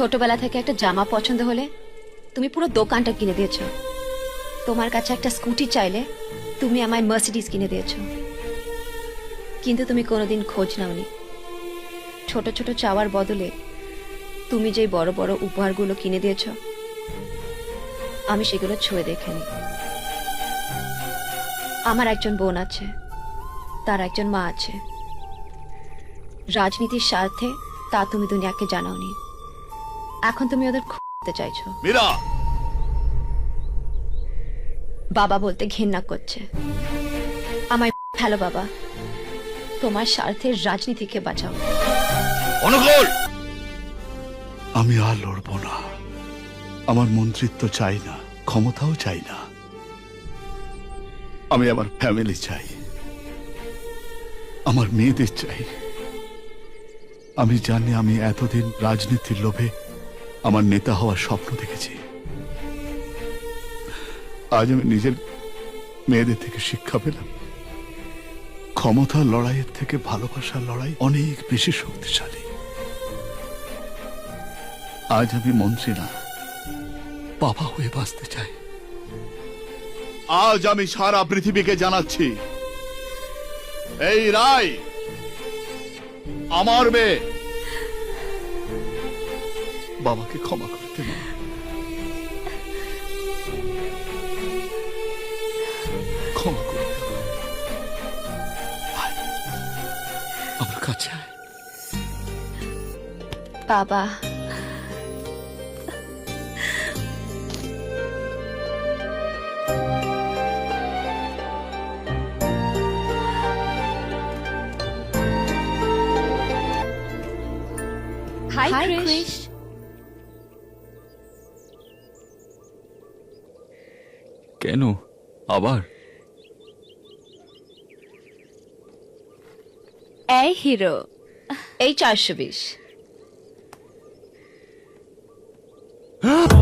ছোটবেলা থেকে একটা জামা পছন্দ হলে তুমি পুরো দোকানটা কিনে দিয়েছ। তোমার কাছে একটা স্কুটি চাইলে তুমি আমায় মার্সিডিস কিনে দিয়েছ। কিন্তু তুমি কোনোদিন খোঁজ নাওনি। ছোট ছোট চাওয়ার বদলে তুমি যেই বড় বড় উপহারগুলো কিনে দিয়েছ, আমি সেগুলো ছুঁয়ে দেখিনি। আমার একজন বোন আছে, তার একজন মা আছে। রাজনীতির স্বার্থে তা তুমি দুনিয়াকে জানাওনি। এখন তুমি ওদের খুঁজতে চাইছো। মীরা! বাবা বলতে ঘেন্না করছে। আমায় হ্যালো বাবা। তোমার স্বার্থের রাজনীতিকে বাঁচাও। অনুকূল! আমি আর লড়ব না। আমার মন্ত্রিত্ব চাই না ক্ষমতাও চাই না। আমি আমার ফ্যামিলি চাই। আমার মেয়েদের চাই। আমি জানি আমি এতদিন রাজনীতির লোভে আমার নেতা হওয়ার স্বপ্ন দেখেছি। আজ আমি নিজের মেয়েদের থেকে শিক্ষা পেলাম। ক্ষমতার লড়াইয়ের থেকে ভালোবাসার লড়াই অনেক বেশি শক্তিশালী। আজ আমি মন্ত্রী না, বাবা হয়ে বাঁচতে চাই। আজ আমি সারা পৃথিবীকে জানাচ্ছি, এই রায় আমার মেয়ে। বাবাকে ক্ষমা করতে না ক্ষমা করে দাও। আয়, আমার কাছে বাবা হাই Hi, ক্রিশ Krish. কেন? আবার? এই হিরো এই চারশো বিশ।